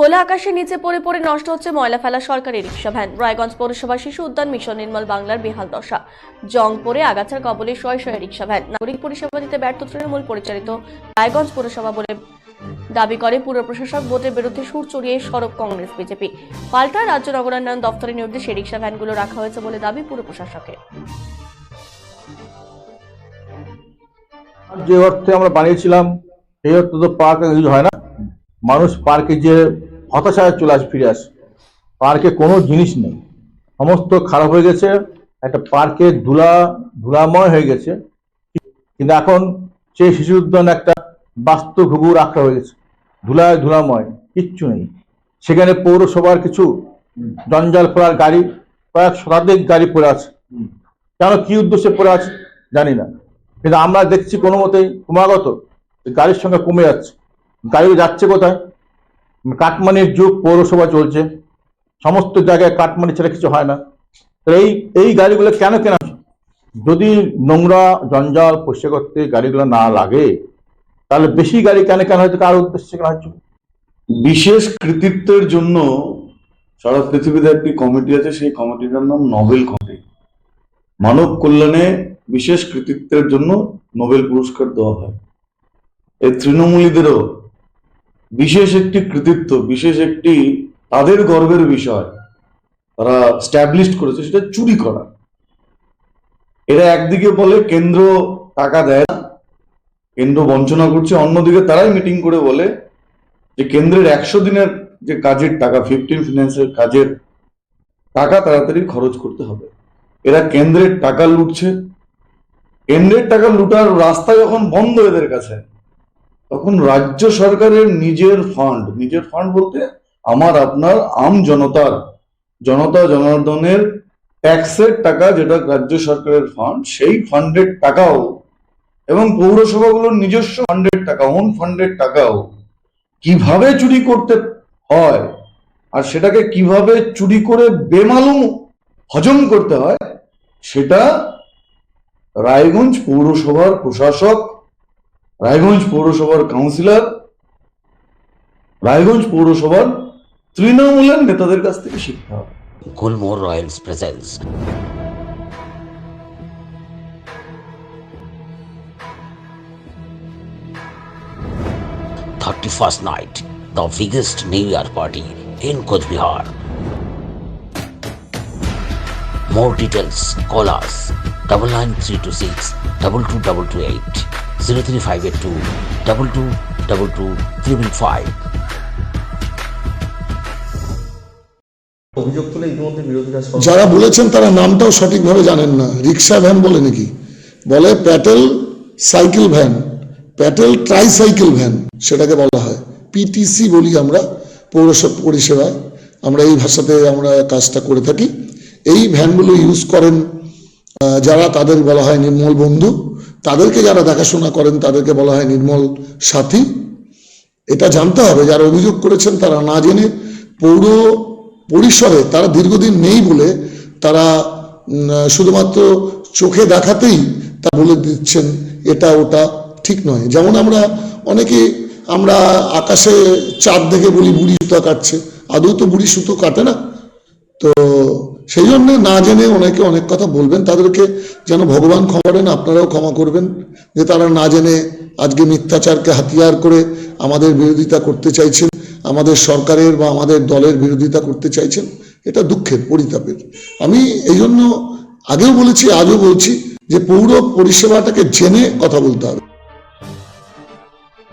খোলা আকাশের নিচে পড়ে পড়ে নষ্ট হচ্ছে ময়লা ফেলা সরকারি রিক্সা ভ্যান। রায়গঞ্জ পৌরসভা শিশু উদ্যান মিশন নির্মল বাংলার বেহাল দশা। জং পড়ে আগাছার কবলে শয়ে শয়ে রিক্সা ভ্যান। নাগরিক পরিষেবা দিতে ব্যর্থ তৃণমূল পরিচালিত রায়গঞ্জ পৌরসভা বলে দাবি করে পুর প্রশাসক। ভোটের বিরুদ্ধে সুর চড়িয়ে সরব কংগ্রেস, বিজেপি। পাল্টা রাজ্য নগরায়ণ দপ্তরের নির্দেশে রিক্সা ভ্যানগুলো রাখা হয়েছে বলে দাবি পুর প্রশাসকের। যে অর্থে আমরা বানিয়েছিলাম, এই অর্থে তো পার্ক হয় না। মানুষ পার্কে যে হতাশায় চলে আসে, ফিরে আসে। পার্কে কোনো জিনিস নেই। সমস্ত খারাপ হয়ে গেছে। একটা পার্কে ধুলা, ধুলাময় হয়ে গেছে। কিন্তু এখন সেই শিশু উদ্যান একটা বাস্তু ঘুঘু রাখা হয়ে গেছে। ধুলায় ধুলাময়, কিচ্ছু নেই। সেখানে পৌরসভার কিছু জঞ্জাল করার গাড়ি, কয়েক শতাধিক গাড়ি পড়ে আছে। কেন কি উদ্দেশ্যে পড়ে আছে জানি না। কিন্তু আমরা দেখছি কোনো মতেই ক্রমাগত গাড়ির সংখ্যা কমে যাচ্ছে। গাড়ি যাচ্ছে কোথায়? কাটমানির যুগ পৌরসভা চলছে। সমস্ত জায়গায় কাটমানি ছাড়া কিছু হয় না। এই এই গাড়িগুলো কেন কেনা যদি নোংরা, জঞ্জাল পরিষ্কার করতে গাড়িগুলো না লাগে, তাহলে বেশি গাড়ি কেন কেন হয়তো কার উদ্দেশ্যে কেনা হচ্ছে? বিশেষ কৃতিত্বের জন্য সারা পৃথিবীতে একটি কমিটি আছে, সেই কমিটিটার নাম নোবেল কমিটি। মানব কল্যাণে বিশেষ কৃতিত্বের জন্য নোবেল পুরস্কার দেওয়া হয়। এই তৃণমূলীদেরও বিশেষ একটি কৃতিত্ব, বিশেষ একটি তাদের গর্বের বিষয় তারা স্ট্যাবলিশ করেছে, সেটা চুরি করা। এরা একদিকে বলে কেন্দ্র টাকা দেয় না, কেন্দ্র বঞ্চনা করছে, অন্যদিকে তারাই মিটিং করে বলে যে কেন্দ্রের একশো দিনের যে কাজের টাকা ফিফটিন ফিনান্সের কাজের টাকা তাড়াতাড়ি খরচ করতে হবে। এরা কেন্দ্রের টাকা লুটছে। কেন্দ্রের টাকা লুটার রাস্তা যখন বন্ধ এদের কাছে তখন রাজ্য সরকারের নিজের ফান্ড নিজের ফান্ড বলতে আমার, আপনার, আম জনতার, জনতা জনার্দনের ট্যাক্সের টাকা যেটা রাজ্য সরকারের ফান্ড সেই ফান্ডের টাকাও এবং পৌরসভাগুলোর নিজস্ব ফান্ডের টাকা ওন ফান্ডের টাকাও কীভাবে চুরি করতে হয় আর সেটাকে কীভাবে চুরি করে বেমালুম হজম করতে হয়, সেটা রায়গঞ্জ পৌরসভার প্রশাসক রায়গঞ্জ পৌরসভার কাউন্সিলর রায়গঞ্জ পৌরসভার তৃণমূলের নেতাদের কাছ থেকে শিক্ষা Gulmohar royals presence thirty first night the biggest new year party in Coochbehar More details, call us 99326 2228. Zero three five eight two double two double two triple five যারা বলেছেন তারা নামটাও সঠিকভাবে জানেন না। রিক্সা ভ্যান বলে নাকি? বলে pedal cycle van, pedal tricycle van, সেটাকে বলা হয়। পিটিসি বলি আমরা পৌরসভা পরিষেবায়। আমরা এই ভাষাতে আমরা কাজটা করে থাকি। এই ভ্যানগুলো ইউজ করেন যারা তাদের বলা হয় নির্মল বন্ধু, তাদেরকে যারা দেখাশোনা করেন, তাদেরকে বলা হয় নির্মল সাথী। এটা জানতে হবে, যারা অভিযোগ করেছেন তারা না জেনে পৌর পরিসরে তারা দীর্ঘদিন নেই বলে তারা শুধুমাত্র চোখে দেখাতেই তা বলে দিচ্ছেন, এটা ওটা ঠিক নয়। যেমন আমরা অনেকে আমরা আকাশে চাঁদ দেখে বলি, বুড়ি সুতো কাটছে। আদৌ তো বুড়ি সুতো কাটে না। তো সেই জন্য না জেনে অনেকে অনেক কথা বলবেন, তাদেরকে যেন ভগবান ক্ষমা করেন, আপনারাও ক্ষমা করবেন। যে তারা না জেনে আজকে মিথ্যাচারকে হাতিয়ার করে আমাদের বিরোধিতা করতে চাইছেন, আমাদের সরকারের বা আমাদের দলের বিরোধিতা করতে চাইছেন, এটা দুঃখের পরিতাপের। আমি এই জন্য আগেও বলেছি, আজও বলছি যে পৌর পরিষেবাটাকে জেনে কথা বলতে হবে।